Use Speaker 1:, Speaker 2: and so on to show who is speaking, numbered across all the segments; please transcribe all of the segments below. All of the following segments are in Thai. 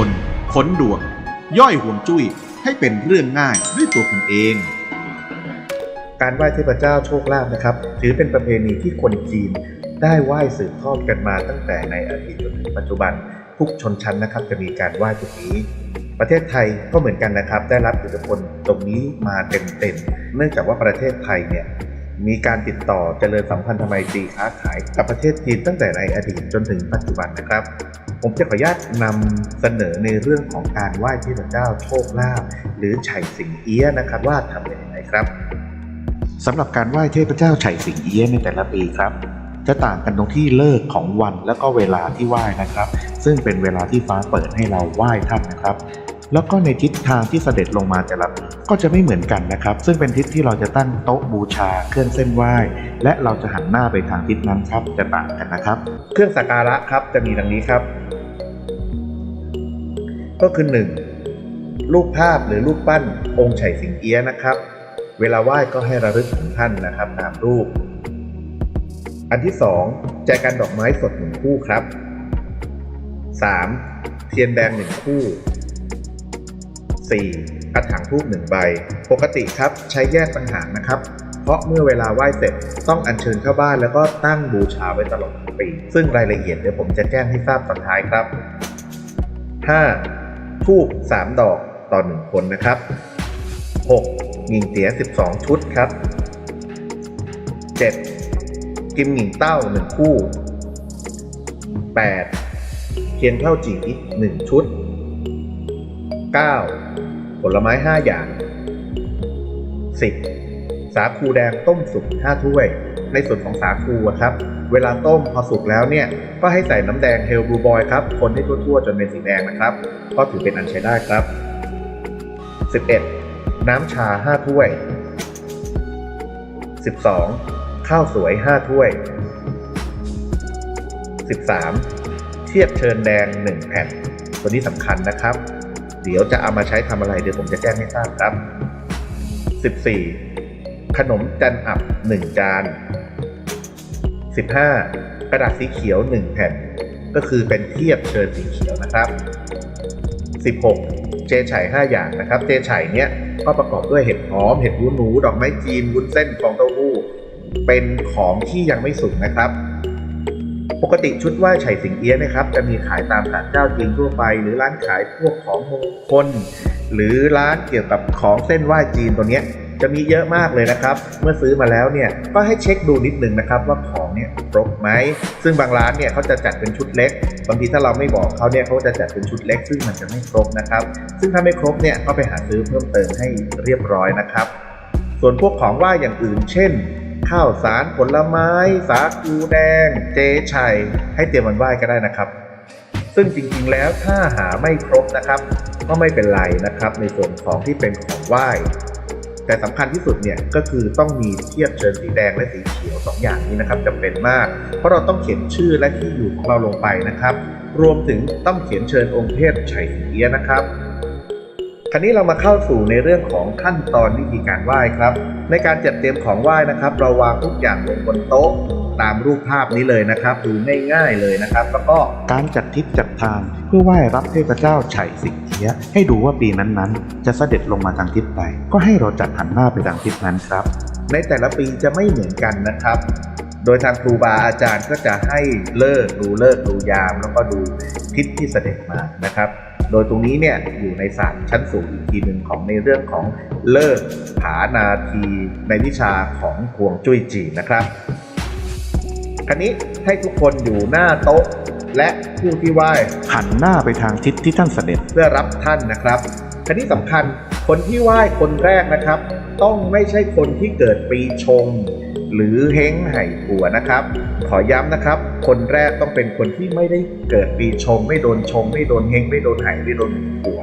Speaker 1: คนค้นดวง ย่อยห่วงจุ้ยให้เป็นเรื่องง่ายด้วยตัวคุณเอง
Speaker 2: การไหว้เทพเจ้าโชคลาภนะครับ ถือเป็นประเพณีที่คนจีน ได้ไหว้สืบทอดกันมาตั้งแต่ในอดีตจนถึงปัจจุบันทุกชนชั้นนะครับ จะมีการไหว้ตรงนี้ ประเทศไทยก็เหมือนกันนะครับ ได้รับอิทธิพลตรงนี้มาเต็มๆเนื่องจากว่าประเทศไทยเนี่ย มีการติดต่อเจริญสัมพันธไมตรีค้าขายกับประเทศจีนตั้งแต่ในอดีตจนถึงปัจจุบันนะครับ ผมจะขออนุญาตนำเสนอในเรื่องของการไหว้เทพเจ้าโชคลาภหรือไฉสิงเอี้ยนะครับว่าทำยังไงครับ
Speaker 1: สำหรับการไหว้เทพเจ้าไฉสิงเอี้ยในแต่ละปีครับ จะต่างกันตรงที่เลิกของวันแล้วก็เวลาที่ไหว้นะครับ ซึ่งเป็นเวลาที่ฟ้าเปิดให้เราไหว้ท่านนะครับ แล้วก็ในทิศทางที่เสด็จลงมาแต่ละก็จะไม่เหมือนกันนะครับ ซึ่งเป็นทิศที่เราจะตั้งโต๊ะบูชา เครื่องเส้นไหว้ และเราจะหันหน้าไปทางทิศนั้นครับ จะต่างกันนะครับ
Speaker 2: เครื่องสักการะครับจะมีดังนี้ครับ ก็คือ 1. รูปภาพหรือรูปปั้นองค์ไฉสิงเอี้ยนะครับ เวลาไหว้ก็ให้ระลึกถึงท่านนะครับตามรูป อันที่ 2. แจกันดอกไม้สดหนึ่งคู่ครับ 3. เทียนแดงหนึ่งคู่ 4. กระถางทูบหนึ่งใบ ปกติครับใช้แยกต่างหากนะครับ เพราะเมื่อเวลาไหว้เสร็จต้องอัญเชิญเข้าบ้านแล้วก็ตั้งบูชาไว้ตลอดทั้งปี ซึ่งรายละเอียดเดี๋ยวผมจะแจ้งให้ทราบตอนท้ายครับ 5. ทูบ3 ดอกต่อ 1 คนนะครับ 6. หงิงเตี๋ย 12 ชุดครับ 7. กิมหงิงเต้า 1 คู่ 8. เทียนเท่าจี1ชุด 9. ผลไม้ 5 อย่าง 10. สาคูแดงต้มสุก5ถ้วย ในส่วนของสาคูครับ เวลาต้มพอสุกแล้วเนี่ย ก็ให้ใส่น้ำแดงเฮลบลูบอยครับ คนให้ทั่วๆ จนเป็นสีแดงนะครับ ก็ถือเป็นอันใช้ได้ครับ 11. น้ำชา 5 ถ้วย 12. ข้าวสวย 5 ถ้วย 13. เทียบเชิญแดง 1 แผ่น ตัวนี้สำคัญนะครับ เดี๋ยวจะเอามาใช้ทำอะไรเดี๋ยวผมจะแจ้งให้ทราบครับ 14. ขนมจันอับ 1 จาน 15. กระดาษสีเขียว 1 แผ่น ก็คือเป็นเทียบเชิญสีเขียวนะครับ 16. เจไฉ5อย่างนะครับ เจไฉเนี้ยก็ประกอบด้วยเห็ดหอม เห็ดหูหนู ดอกไม้จีนวุ้นเส้นฟองเต้าหู้ เป็นของที่ยังไม่สุกนะครับ ปกติชุดไหว้ไฉสิงเอี้ยะนะครับ จะมีขายตามศาลเจ้าจีนทั่วไป หรือร้านขายพวกของมงคล หรือร้านเกี่ยวกับของเส้นไหว้จีนตัวเนี้ยจะมีเยอะมากเลยนะครับ เมื่อซื้อมาแล้วเนี่ยก็ให้เช็คดูนิดนึงนะครับว่าของเนี่ยครบไหม ซึ่งบางร้านเนี่ยเขาจะจัดเป็นชุดเล็ก บางทีถ้าเราไม่บอกเขาเนี่ยเขาจะจัดเป็นชุดเล็ก ซึ่งมันจะไม่ครบนะครับ ซึ่งถ้าไม่ครบเนี่ยก็ไปหาซื้อเพิ่มเติมให้เรียบร้อยนะครับ ส่วนพวกของไหว้อย่างอื่น เช่น ข้าวสารผลไม้ สาคูแดง เจชัย ให้เตรียมวันไหว้ก็ได้นะครับ ซึ่งจริงๆแล้วถ้าหาไม่ครบนะครับ ก็ไม่เป็นไรนะครับ ในส่วนของที่เป็นของไหว้แต่สำคัญที่สุดเนี่ยก็คือต้องมีเทียบเชิญสีแดงและสีเขียวสองอย่างนี้นะครับจำเป็นมาก เพราะเราต้องเขียนชื่อและที่อยู่ของเราลงไปนะครับ รวมถึงต้องเขียนเชิญองค์เทพไฉสิงเอี้ยนะครับ คราวนี้เรามาเข้าสู่ในเรื่องของขั้นตอนวิธีการไหว้ครับ ในการจัดเตรียมของไหว้นะครับ เราวางทุกอย่างลงบนโต๊ะตามรูปภาพนี้เลยนะครับ ดูง่ายๆเลยนะครับ แล้วก็
Speaker 1: การจัดทิศจัดทางเพื่อไหว้รับเทพเจ้าไฉสิงเอี้ยให้ดูว่าปีนั้นๆ จะเสด็จลงมาทางทิศใดก็ให้เราจัดหันหน้าไปทางทิศนั้นครับ
Speaker 2: ในแต่ละปีจะไม่เหมือนกันนะครับ โดยทางครูบาอาจารย์ก็จะให้เลิกดูเลิกดูยาม แล้วก็ดูทิศที่เสด็จมานะครับ โดยตรงนี้เนี่ยอยู่ในศาสตร์ชั้นสูงอีกทีหนึ่งของในเรื่องของเลิกผานาทีในวิชาของฮวงจุ้ยจีนนะครับคราวนี้ให้ทุกคนอยู่หน้าโต๊ะ และผู้ที่ไหว้
Speaker 1: หันหน้าไปทางทิศที่ท่านเสด็จ
Speaker 2: เพื่อรับท่านนะครับคราวนี้สำคัญคนที่ไหว้คนแรกนะครับ ต้องไม่ใช่คนที่เกิดปีชง หรือเฮงไห่ปัวนะครับ ขอย้ำนะครับ คนแรกต้องเป็นคนที่ไม่ได้เกิดปีชง ไม่โดนชง ไม่โดนเฮงไม่โดนไห่ไม่โดนปัว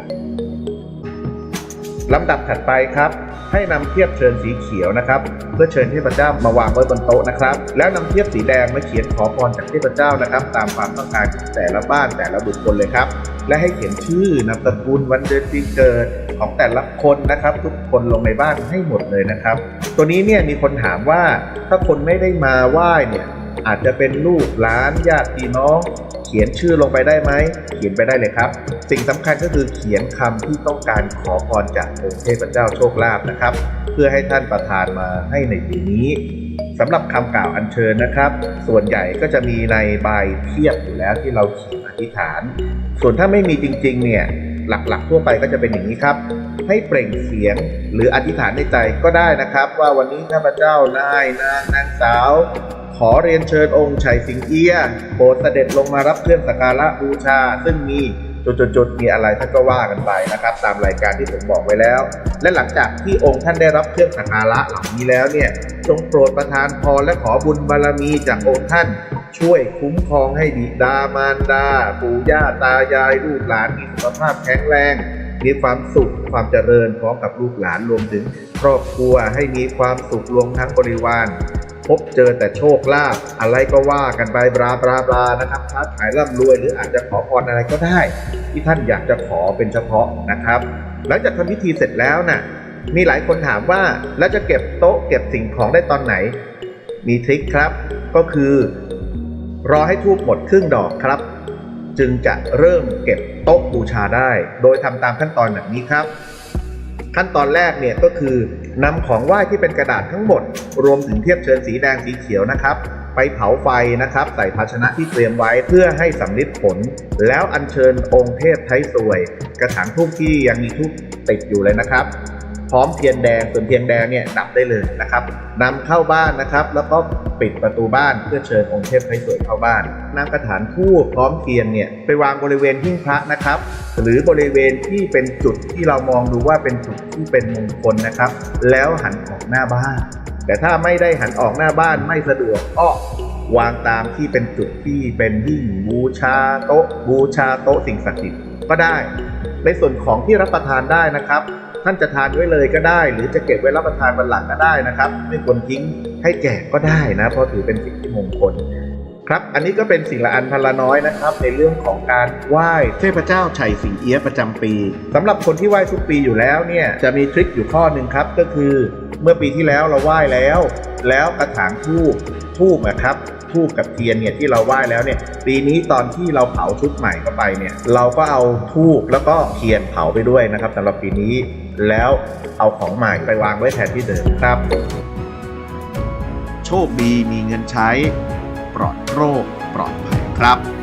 Speaker 2: ลำดับถัดไปครับ ให้นำเทียบเชิญสีเขียวนะครับ เพื่อเชิญเทพเจ้ามาวางไว้บนโต๊ะนะครับ แล้วนำเทียบสีแดงมาเขียนขอพรจากเทพเจ้านะครับ ตามความต้องการของแต่ละบ้านแต่ละบุคคลเลยครับและให้เขียนชื่อนามสกุลวันเดือนปีเกิดของแต่ละคนนะครับ ทุกคนลงในบ้านให้หมดเลยนะครับ ตัวนี้เนี่ยมีคนถามว่าถ้าคนไม่ได้มาไหว้เนี่ยอาจจะเป็นลูกหลานญาติพี่น้อง เขียนชื่อลงไปได้ไหมเขียนไปได้เลยครับ สิ่งสำคัญก็คือเขียนคำที่ต้องการขอพรจากองค์เทพเจ้าโชคลาภนะครับ เพื่อให้ท่านประทานมาให้ในปีนี้สำหรับคำกล่าวอัญเชิญนะครับ ส่วนใหญ่ก็จะมีในใบเทียบอยู่แล้วที่เราเขียนอธิษฐาน ส่วนถ้าไม่มีจริงๆเนี่ยหลักๆ ทั่วไปก็จะเป็นอย่างนี้ครับ ให้เปล่งเสียงหรืออธิษฐานในใจก็ได้นะครับ ว่าวันนี้ข้าพเจ้านายนางนางสาว ขอเรียนเชิญองค์ชัยสิงเอียโปรดเสด็จลงมารับเครื่องสักการะบูชา ซึ่งมี จุดๆมีอะไรท่านก็ว่ากันไปนะครับ ตามรายการที่ผมบอกไว้แล้ว และหลังจากที่องค์ท่านได้รับเครื่องสักการะเหล่านี้แล้วเนี่ยจงโปรดประทานพรและขอบุญบารมีจากองค์ท่านช่วยคุ้มครองให้บิดามารดา ปู่ย่าตายายลูกหลานมีสุขภาพแข็งแรง มีความสุขความเจริญพร้อมกับลูกหลานรวมถึงครอบครัวให้มีความสุขรวมทั้งบริวาร พบเจอแต่โชคลาภอะไรก็ว่ากันไปบลาบลาบลานะครับค้าขายร่ำรวยหรืออาจจะขอพรอะไรก็ได้ ที่ท่านอยากจะขอเป็นเฉพาะนะครับ หลังจากทำพิธีเสร็จแล้วน่ะมีหลายคนถามว่าแล้วจะเก็บโต๊ะเก็บสิ่งของได้ตอนไหน มีทริคครับ ก็คือ รอให้ทูบหมดครึ่งดอกครับ จึงจะเริ่มเก็บโต๊ะบูชาได้ โดยทำตามขั้นตอนแบบนี้ครับ ขั้นตอนแรกเนี่ยก็คือนำของไหว้ที่เป็นกระดาษทั้งหมด รวมถึงเทียบเชิญสีแดงสีเขียวนะครับ ไปเผาไฟนะครับ ใส่ภาชนะที่เตรียมไว้เพื่อให้สำลิดผล แล้วอัญเชิญองค์เทพไทยสวย กระถางทูบที่ยังมีทูบติดอยู่เลยนะครับ พร้อมเทียนแดงส่วนเทียนแดงเนี่ยดับได้เลยนะครับนำเข้าบ้านนะครับ แล้วก็ปิดประตูบ้านเพื่อเชิญองค์เทพไทยสวยเข้าบ้านนำกระถางทูบพร้อมเทียนเนี่ยไปวางบริเวณหิ้งพระนะครับ หรือบริเวณที่เป็นจุดที่เรามองดูว่าเป็นจุดที่เป็นมงคลนะครับ แล้วหันออกหน้าบ้าน แต่ถ้าไม่ได้หันออกหน้าบ้านไม่สะดวกก็วางตามที่เป็นจุดที่เป็นหิ้งบูชาโต๊ะบูชาโต๊ะสิ่งศักดิ์สิทธิ์ก็ได้ ในส่วนของที่รับประทานได้นะครับ ท่านจะทานไว้เลยก็ได้ หรือจะเก็บไว้รับประทานวันหลังก็ได้นะครับ ไม่ควรทิ้งให้แก่ก็ได้นะ เพราะถือเป็นสิ่งที่มงคลครับ อันนี้ก็เป็นสิ่งละอันพันละน้อยนะครับ ในเรื่องของการไหว้เทพเจ้าไฉสิงเอี้ยประจำปีสำหรับคนที่ไหว้ทุกปีอยู่แล้วเนี่ยจะมีทริคอยู่ข้อหนึ่งครับ ก็คือเมื่อปีที่แล้วเราไหว้แล้ว แล้วกระถางทูบทูบนะครับทูบกับเทียนเนี่ยที่เราไหว้แล้วเนี่ยปีนี้ตอนที่เราเผาชุดใหม่เข้าไปเนี่ยเราก็เอาทูบแล้วก็เทียนเผาไปด้วยนะครับสำหรับปีนี้แล้วเอาของใหม่ไปวางไว้แทนที่เดิมครับ
Speaker 1: โชคดีมีเงินใช้ ปลอดโรคปลอดภัยครับ